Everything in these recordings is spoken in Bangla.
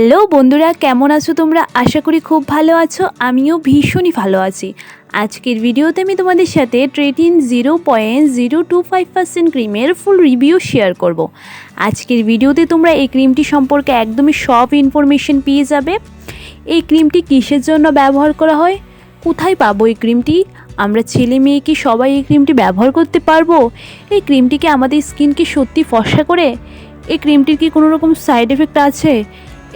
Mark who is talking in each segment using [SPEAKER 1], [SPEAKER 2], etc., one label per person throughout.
[SPEAKER 1] হ্যালো বন্ধুরা, কেমন আছো তোমরা? আশা করি খুব ভালো আছো। আমিও ভীষণই ভালো আছি। আজকের ভিডিওতে আমি তোমাদের সাথে Tretin zero point zero two five percent ক্রিমের ফুল রিভিউ শেয়ার করব। আজকের ভিডিওতে তোমরা এই ক্রিমটি সম্পর্কে একদমই সব ইনফরমেশন পেয়ে যাবে। এই ক্রিমটি কিসের জন্য ব্যবহার করা হয়? কোথায় পাবো এই ক্রিমটি আমরা ছেলে মেয়ে কি সবাই এই ক্রিমটি ব্যবহার করতে পারব? এই ক্রিমটিকে আমাদের স্কিনকে সত্যি ফর্সা করে? এই ক্রিমটির কি কোনো রকম সাইড এফেক্ট আছে?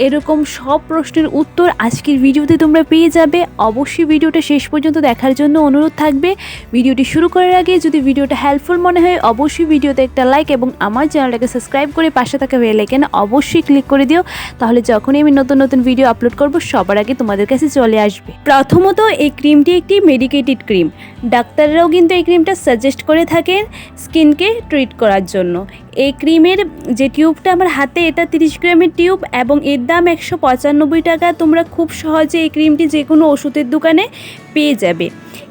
[SPEAKER 1] এরকম সব প্রশ্নের উত্তর আজকের ভিডিওতে তোমরা পেয়ে যাবে। অবশ্যই ভিডিওটা শেষ পর্যন্ত দেখার জন্য অনুরোধ থাকবে। ভিডিওটি শুরু করার আগে যদি ভিডিওটা হেল্পফুল মনে হয়, অবশ্যই ভিডিওতে একটা লাইক এবং আমার চ্যানেলটাকে সাবস্ক্রাইব করে পাশে থাকা বেল আইকনে অবশ্যই ক্লিক করে দিও। তাহলে যখনই আমি নতুন নতুন ভিডিও আপলোড করব, সবার আগে তোমাদের কাছে চলে আসবে। প্রথমত, এই ক্রিমটি একটি মেডিকেটেড ক্রিম ডাক্তাররাও কিন্তু এই ক্রিমটা সাজেস্ট করে থাকেন স্কিনকে ট্রিট করার জন্য। এই ক্রিমের যে টিউবটা আমার হাতে, এটা তিরিশ গ্রামের টিউব এবং এর দাম একশো পঁচানব্বই টাকা। তোমরা খুব সহজে এই ক্রিমটি যে কোনো ওষুধের দোকানে পেয়ে যাবে।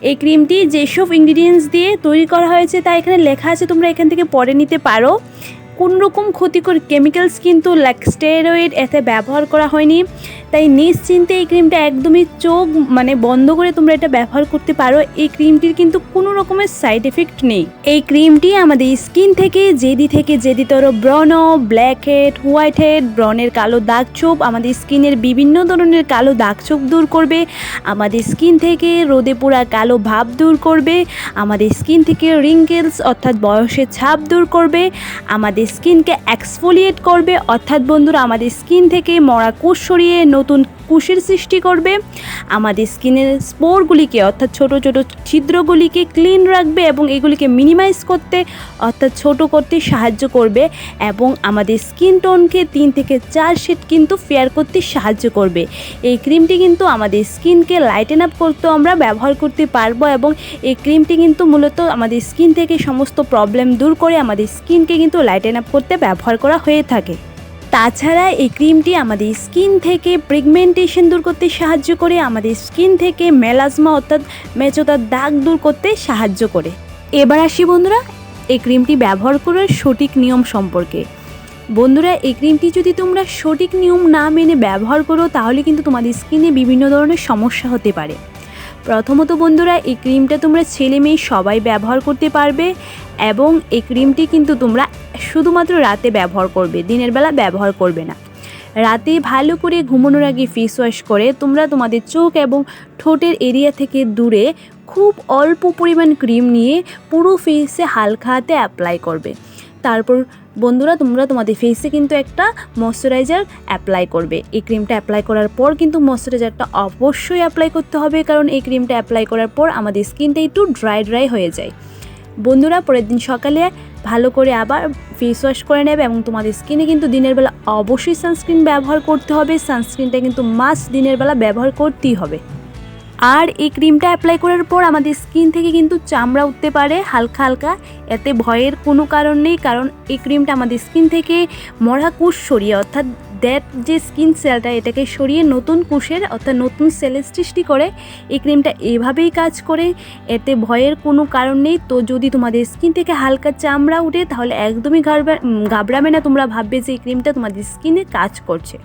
[SPEAKER 1] এই ক্রিমটি যেসব ইনগ্রিডিয়েন্টস দিয়ে তৈরি করা হয়েছে, তা এখানে লেখা আছে, তোমরা এখান থেকে পরে নিতে পারো। কোন রকম ক্ষতিকর কেমিক্যালস কিন্তু লাইক স্টেরয়েড এতে ব্যবহার করা হয়নি। তাই নিশ্চিন্তে এই ক্রিমটা একদমই চোখ মানে বন্ধ করে তোমরা এটা ব্যবহার করতে পারো। এই ক্রিমটির কিন্তু কোনো রকমের সাইড এফেক্ট নেই। এই ক্রিমটি আমাদের স্কিন থেকে জেদি থেকে জেদিতর ব্রণ ব্ল্যাক হেড হোয়াইট হেড ব্রণের কালো দাগ ছোপ আমাদের স্কিনের বিভিন্ন ধরনের কালো দাগ ছোপ দূর করবে। আমাদের স্কিন থেকে রোদে পোড়া কালো ভাব দূর করবে। আমাদের স্কিন থেকে রিঙ্কেলস অর্থাৎ বয়সের ছাপ দূর করবে। আমাদের স্কিনকে এক্সফোলিয়েট করবে। অর্থাৎ বন্ধুরা আমাদের স্কিন থেকে মরা কোষ সরিয়ে নতুন কুশের সৃষ্টি করবে। আমাদের স্কিনের স্পোরগুলিকে অর্থাৎ ছোট ছোট ছিদ্রগুলিকে ক্লিন রাখবে এবং এগুলিকে মিনিমাইজ করতে, অর্থাৎ ছোট করতে সাহায্য করবে এবং আমাদের স্কিন টোনকে তিন থেকে চার শেড কিন্তু ফেয়ার করতে সাহায্য করবে। এই ক্রিমটি কিন্তু আমাদের স্কিনকে লাইটেন আপ করতেও আমরা ব্যবহার করতে পারব এবং এই ক্রিমটি কিন্তু মূলত আমাদের স্কিন থেকে সমস্ত প্রবলেম দূর করে আমাদের স্কিনকে কিন্তু লাইটেন আপ করতে ব্যবহার করা হয়ে থাকে। তাছাড়া এই ক্রিমটি আমাদের স্কিন থেকে পিগমেন্টেশন দূর করতে সাহায্য করে, আমাদের স্কিন থেকে মেলাজমা অর্থাৎ মেচোতার দাগ দূর করতে সাহায্য করে। এবার আসি বন্ধুরা, এই ক্রিমটি ব্যবহার করার সঠিক নিয়ম সম্পর্কে। বন্ধুরা, এই ক্রিমটি যদি তোমরা সঠিক নিয়ম না মেনে ব্যবহার করো, তাহলে কিন্তু তোমাদের স্কিনে বিভিন্ন ধরনের সমস্যা হতে পারে। প্রথমত বন্ধুরা, এই ক্রিমটা তোমরা ছেলে মেয়ে সবাই ব্যবহার করতে পারবে এবং এই ক্রিমটি কিন্তু তোমরা শুধুমাত্র রাতে ব্যবহার করবে, দিনের বেলা ব্যবহার করবে না। রাতে ভালো করে ঘুমানোর আগে ফেস ওয়াশ করে তোমরা তোমাদের চোখ এবং ঠোঁটের এরিয়া থেকে দূরে খুব অল্প পরিমাণ ক্রিম নিয়ে পুরো ফেসে হালকা হাতে অ্যাপ্লাই করবে। তারপর বন্ধুরা, তোমরা তোমাদের ফেসে কিন্তু একটা ময়শ্চারাইজার অ্যাপ্লাই করবে। এই ক্রিমটা অ্যাপ্লাই করার পর কিন্তু ময়শ্চারাইজারটা অবশ্যই অ্যাপ্লাই করতে হবে, কারণ এই ক্রিমটা অ্যাপ্লাই করার পর আমাদের স্কিনটা একটু ড্রাই ড্রাই হয়ে যায়। বন্ধুরা, পরের দিন সকালে ভালো করে আবার ফেস ওয়াশ করে নেবে এবং তোমাদের স্কিনে কিন্তু দিনের বেলা অবশ্যই সানস্ক্রিন ব্যবহার করতে হবে। সানস্ক্রিনটা কিন্তু মাস্ট দিনের বেলা ব্যবহার করতেই হবে। আর এই ক্রিমটা অ্যাপ্লাই করার পর আমাদের স্কিন থেকে কিন্তু চামড়া উঠতে পারে হালকা হালকা। এতে ভয়ের কোনো কারণ নেই, কারণ এই ক্রিমটা আমাদের স্কিন থেকে মরা কুশ সরিয়ে, অর্থাৎ দ্যাট যে স্কিন সেলটা এটাকে সরিয়ে নতুন কুশের অর্থাৎ নতুন সেলের সৃষ্টি করে, এই ক্রিমটা এভাবেই কাজ করে। এতে ভয়ের কোনো কারণ নেই। তো যদি তোমাদের স্কিন থেকে হালকা চামড়া উঠে, তাহলে একদমই ঘাবড়া ঘাবড়াবে না। তোমরা ভাববে যে এই ক্রিমটা তোমাদের স্কিনে কাজ করছে।